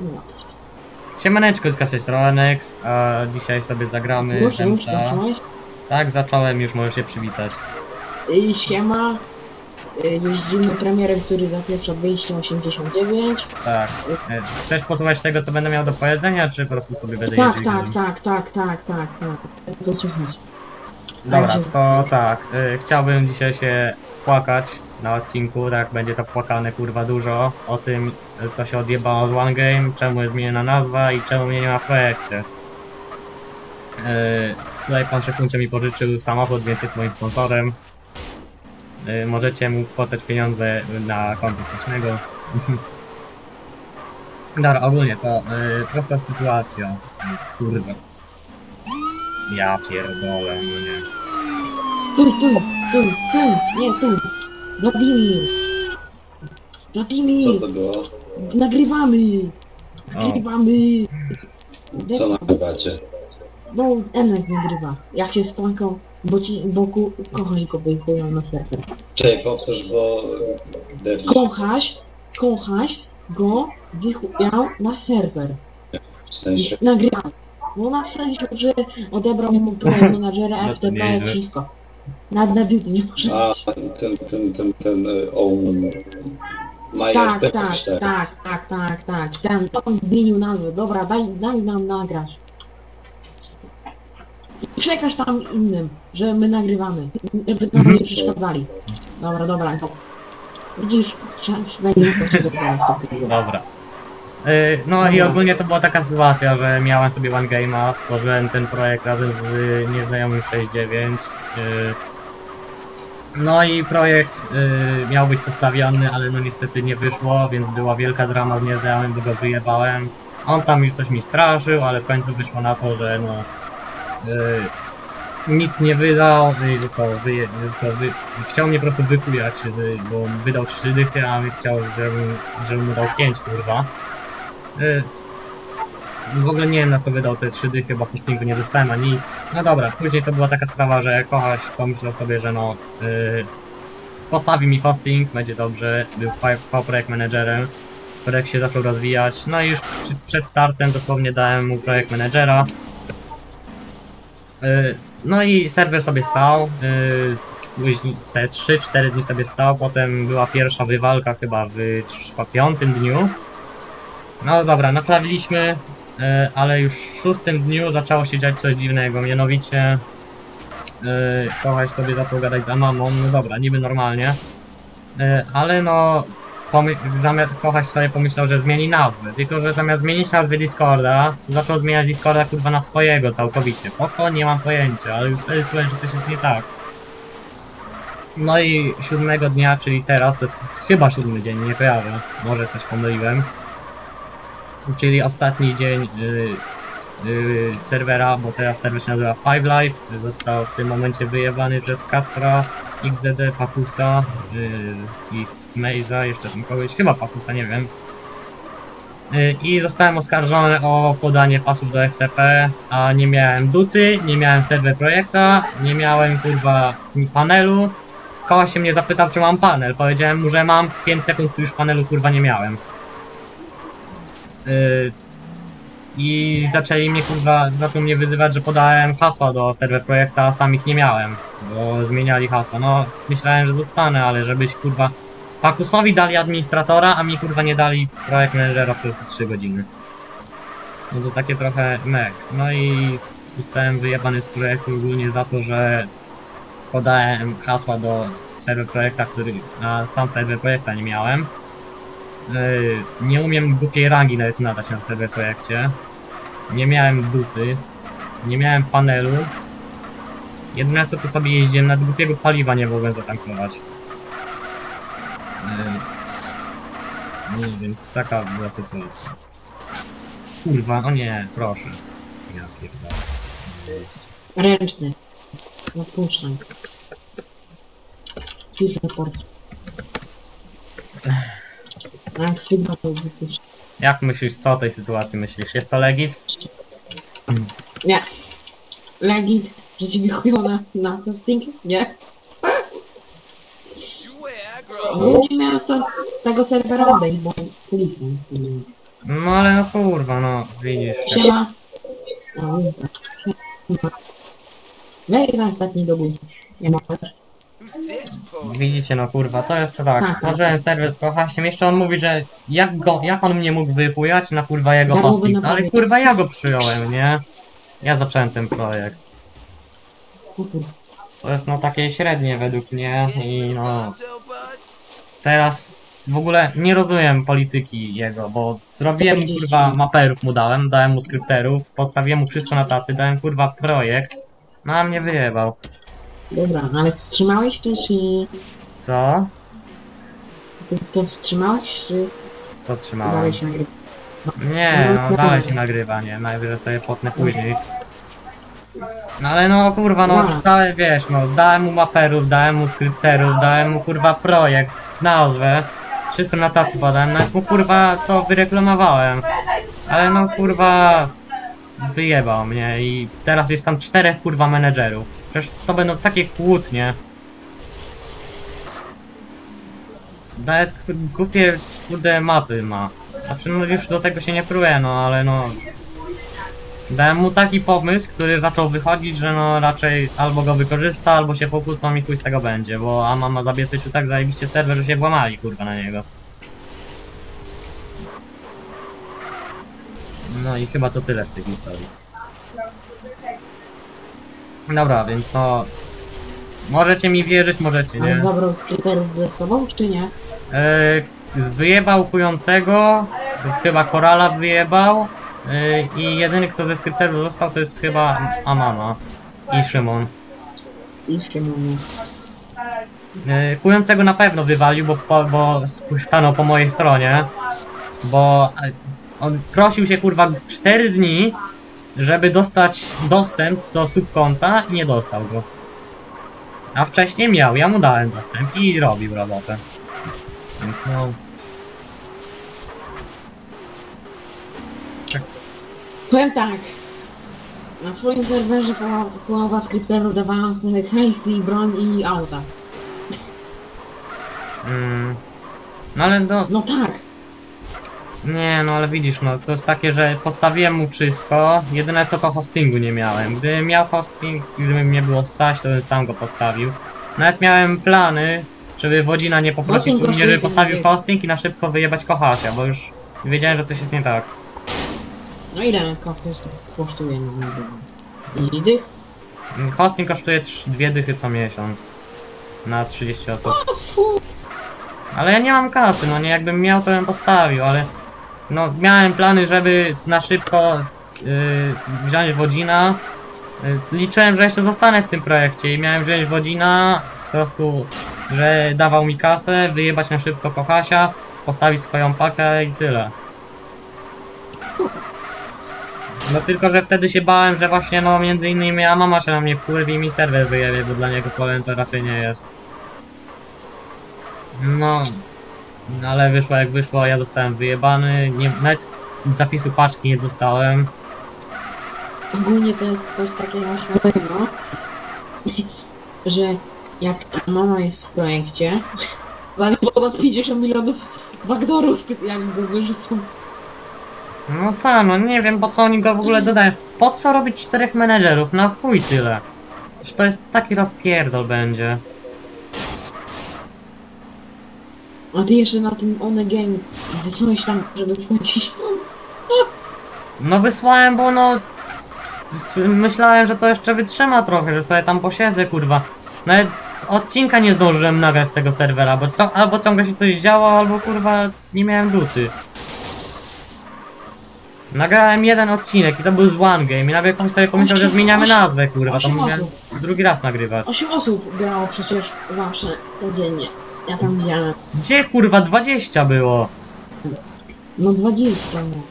No. Siemaneczko z kasy Stronex, a dzisiaj sobie zagramy Już, już, zacząłeś? Tak, zacząłem, już możesz się przywitać. Y, Siema. Y, Jeździmy premierem, który zapieprza 289. Tak. E, Chcesz posłuchać tego, co będę miał do powiedzenia, czy po prostu sobie będę Tak, jeździł? tak, tak, tak, tak, tak, tak. To słuchać. Dobra, to tak. e, Chciałbym dzisiaj się spłakać na odcinku, tak będzie to płakane kurwa dużo, o tym, e, co się odjebało z One Game, czemu jest zmieniona nazwa i czemu mnie nie ma w projekcie. E, Tutaj pan Szefuncie mi pożyczył samochód, więc jest moim sponsorem. Możecie mu płacać pieniądze na konto płatnego. Dobra, ogólnie to prosta sytuacja. Kurwa. Ja pierdolę, no nie. Stój, stój, stój, stój, nie, stój. Wladimir. Wladimir, Co to było? nagrywamy, O, nagrywamy. Co nagrywacie? No, Enek nagrywa. Jak cię spłakał, bo ci, bo ku, kochasz go wyjchują na serwer. Czekaj, powtórz, bo... Debil. Kochasz, kochasz go wychujał na serwer. W sensie... I nagrywał. No na sensie, że odebrał mu projekt menadżera, FTP, nieźle. wszystko. Na, na duty nie może. A, ten, ten, ten, ten... e. Majer Tak, tak, P4. tak, tak, tak, tak. Ten, on zmienił nazwę. Dobra, daj, daj nam nagrać. I Przekaż tam innym, że my nagrywamy. Żeby nam nie przeszkadzali. Dobra, dobra. Widzisz, trzeba będzie po do tego. dobra. Y, No i ogólnie to była taka sytuacja, że miałem sobie One Game'a, stworzyłem ten projekt razem z nieznajomym 69. y, No i projekt y, miał być postawiony, ale no niestety nie wyszło, więc była wielka drama z nieznajomym, bo go wyjebałem. On tam już coś mi straszył, ale w końcu wyszło na to, że no... nic nie wydał i został, wyje, został wy, chciał mnie po prostu wypujać, z, bo wydał 3 dychy, a my chciał, żebym, żebym mu dał 5, kurwa. Y, w ogóle nie wiem na co wydał te 3 dychy, bo hostingu nie dostałem ani nic. No dobra, później to była taka sprawa, że kochaś pomyślał sobie, że no y, postawi mi hosting, będzie dobrze, był V-Projekt Managerem. Projekt się zaczął rozwijać, no i już przy, przed startem dosłownie dałem mu projekt managera. Y, No i serwer sobie stał. y, Później te 3-4 dni sobie stał, potem była pierwsza wywalka chyba w czwa- piątym dniu. No dobra, naprawiliśmy, y, ale już w szóstym dniu zaczęło się dziać coś dziwnego, mianowicie y, kochaś sobie zaczął gadać za mamą, no dobra, niby normalnie, y, ale no kochaś sobie pomyślał, że zmieni nazwę, tylko że zamiast zmienić nazwę Discorda, zaczął zmieniać Discorda kurwa na swojego całkowicie. Po co? Nie mam pojęcia, ale już wtedy czułem, że coś jest nie tak. No i siódmego dnia, czyli teraz, to jest chyba siódmy dzień, nie kojarzę, może coś pomyliłem. Czyli ostatni dzień y, y, serwera, bo teraz serwer się nazywa Five Life, został w tym momencie wyjebany przez Kaspra, XDD, Pakusa y, i Meiza, jeszcze tam kogoś, chyba Pakusa, nie wiem. Y, I zostałem oskarżony o podanie pasów do FTP, a nie miałem duty, nie miałem serwer projekta, nie miałem kurwa panelu. Kogoś się mnie zapytał, czy mam panel. Powiedziałem mu, że mam 5 sekund, już panelu kurwa nie miałem. Y, I zaczęli mnie kurwa, zaczął mnie wyzywać, że podałem hasła do serwer projekta, a sam ich nie miałem, bo zmieniali hasła. No, myślałem, że dostanę, ale żebyś kurwa Pakusowi dali administratora, a mi kurwa nie dali projekt menedżera przez 3 godziny. No to takie trochę mech. No i zostałem wyjebany z projektu ogólnie za to, że podałem hasła do serwer projekta, który na sam serwer projekta nie miałem. Yy, nie umiem głupiej rangi nawet nadać na serwer projekcie. Nie miałem duty. Nie miałem panelu. Jedyne co to sobie jeździłem, na głupiego paliwa nie mogłem zatankować. Nie, więc taka była sytuacja. Kurwa, o nie, proszę. Ja pierdolę. Ręczny. Odpuszczam. Fish report. Jak to wypuszczam. Jak myślisz, co o tej sytuacji myślisz? Jest to legit? Nie. Legit, że ci wychują na, na hosting? Nie. Aggro. Ogólnie miałem stąd z tego serwera odejść, bo policjant. No ale no kurwa, no widzisz. Siema. O, siema. Wejdź na ostatni dobój. Nie ma też. Widzicie, no kurwa, to jest tak. Tak, Stworzyłem serwer z kochasiem, jeszcze on mówi, że jak go, jak on mnie mógł wypujać na kurwa jego Darmowy hosting, na ale kurwa ja go przyjąłem, nie? Ja zacząłem ten projekt. Kukur. To jest no takie średnie według mnie i no teraz w ogóle nie rozumiem polityki jego, bo zrobiłem mu kurwa maperów mu dałem, dałem mu skrypterów, postawiłem mu wszystko na tacy, dałem kurwa projekt, no a mnie wyjebał. Dobra, no ale wstrzymałeś to, czy... Co? Ty to wstrzymałeś, czy Co trzymałem? dalej się nagrywa? Nie, no dalej się nagrywa, nie, najwyżej sobie potnę później. No ale no kurwa, no dałem, wiesz, no dałem mu maperów, dałem mu skrypterów, dałem mu kurwa projekt, nazwę, wszystko na tacy podałem, nawet mu kurwa to wyreklamowałem. Ale no kurwa wyjebał mnie i teraz jest tam czterech kurwa menedżerów. Przecież to będą takie kłótnie. Nawet głupie kurde mapy ma. Znaczy no już do tego się nie pruję, no ale no... Dałem mu taki pomysł, który zaczął wychodzić, że no raczej albo go wykorzysta, albo się pokłócą i chuj z tego będzie, bo Ama ma zabezpieczył tak zajebiście serwer, że się włamali kurwa na niego. No i chyba to tyle z tej historii. Dobra, więc no... Możecie mi wierzyć, możecie nie. Ale zabrał skryterów ze sobą, czy nie? E, wyjebał kującego, chyba Korala wyjebał e, i jedyny kto ze skrypterów został to jest chyba Amama i Szymon. Jeszcze mówię. E, kującego na pewno wywalił, bo, po, bo stanął po mojej stronie, bo on prosił się kurwa 4 dni, żeby dostać dostęp do subkonta i nie dostał go. A wcześniej miał, ja mu dałem dostęp i robił robotę. Więc no... Powiem tak. Na twoim serwerze połowa, połowa skrypterów dawałam sobie hajsy, broń i auta. Mm, no ale no, No tak. Nie no ale widzisz no, to jest takie, że postawiłem mu wszystko, jedyne co to hostingu nie miałem. Gdybym miał hosting, gdyby mnie było stać, to bym sam go postawił. Nawet miałem plany, żeby Wodzina nie poprosić Hosting mnie, kosztuje żeby postawił hosting i na szybko wyjebać kochasia, bo już wiedziałem, że coś jest nie tak. No ile kosztuje? No nie wiem. I dych? Mm, Hosting kosztuje trz- dwie dychy co miesiąc. Na 30 osób. Ale ja nie mam kasy, no nie, jakbym miał, to bym postawił, ale no miałem plany, żeby na szybko yy, wziąć Wodzina. Yy, liczyłem, że jeszcze zostanę w tym projekcie i miałem wziąć Wodzina, po prostu, że dawał mi kasę, wyjebać na szybko Kochasia, postawić swoją pakę i tyle. No tylko, że wtedy się bałem, że właśnie no między innymi a mama się na mnie wkurwi i mi serwer wyjebie, bo dla niego powiem to raczej nie jest. No, no ale wyszło jak wyszło, ja zostałem wyjebany, nie, nawet zapisu paczki nie dostałem. Ogólnie to jest coś takiego śmiesznego, że jak mama jest w projekcie, mamy ponad 50 milionów backdoorów, jak go wyrzucą. No tak, no nie wiem po co oni go w ogóle dodają. Po co robić czterech menedżerów? Na chuj tyle. To jest taki rozpierdol będzie. A ty jeszcze na tym One Game wysłałeś tam, żeby wchodzić tam. No wysłałem, bo no... s- Myślałem, że to jeszcze wytrzyma trochę, że sobie tam posiedzę, kurwa. Nawet odcinka nie zdążyłem nagrać z tego serwera, bo co, albo ciągle się coś działo, albo kurwa nie miałem duty. Nagrałem jeden odcinek i to był z One Game i nawet ktoś sobie pomyślał, że Osiem- zmieniamy osiem- nazwę, kurwa, to osiem osób. drugi raz nagrywać. 8 osób grało przecież zawsze, codziennie. Ja tam widziałem. Gdzie kurwa 20 było? No 20 no.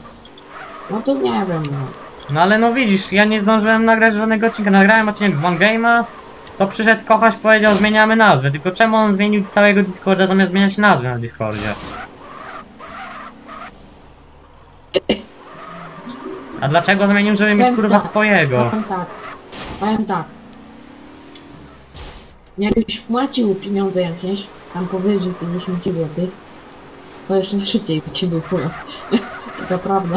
No to nie wiem no. No ale no widzisz, ja nie zdążyłem nagrać żadnego odcinka. Nagrałem odcinek z One Game'a, to przyszedł kochaś powiedział zmieniamy nazwę. Tylko czemu on zmienił całego Discorda zamiast zmieniać nazwę na Discordzie? A dlaczego zmienił, żeby mieć Powiem kurwa tak, swojego? Powiem tak. Powiem tak. Jakbyś wpłacił pieniądze jakieś, tam powyżej 50 zł, to jeszcze szybciej by cię wychło. tak Taka prawda.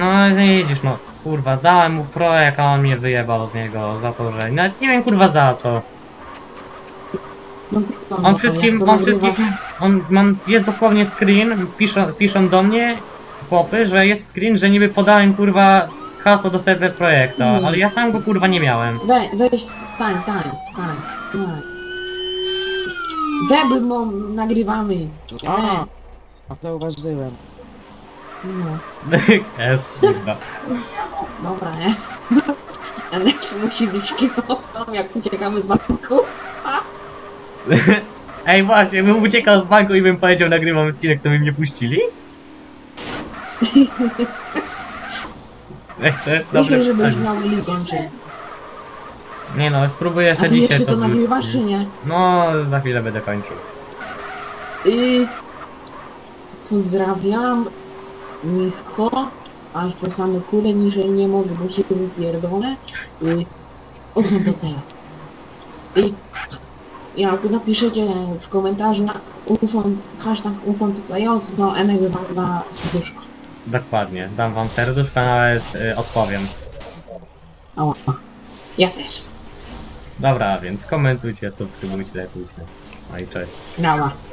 No widzisz, no kurwa, dałem mu projekt, a on mnie wyjebał z niego za to, że nawet nie wiem kurwa za co. No to On wszystkim, on wszystkich, on, mam, jest dosłownie screen, piszą, piszą do mnie chłopy, że jest screen, że niby podałem kurwa hasło do serwer projekta, Nie. ale ja sam go kurwa nie miałem. We, weź, stań, stań, stań. stań. Weby mo nagrywamy. A, a zauważyłem. No, Jest, kurwa. dobra jest. Alex musi być kierowcą, jak uciekamy z banku. Ej właśnie, bym uciekał z banku i bym powiedział nagrywam odcinek, to by mnie puścili? Ej, to jest Myślę, dobre żebyś pytanie. miał list. Nie no, spróbuję A jeszcze ty dzisiaj jeszcze to nagrywasz, czy nie? No, za chwilę będę kończył. I pozdrawiam nisko, aż po same kule, niżej nie mogę, bo się wypierdolę. I odwrót do teraz. I jak napiszecie w komentarzu na ufon, hashtag ufon to Enek wam da serduszko. Dokładnie, dam wam serduszko, nawet y, odpowiem. Ała. Ja też. Dobra, więc komentujcie, subskrybujcie, lajkujcie. No i cześć. Brawa.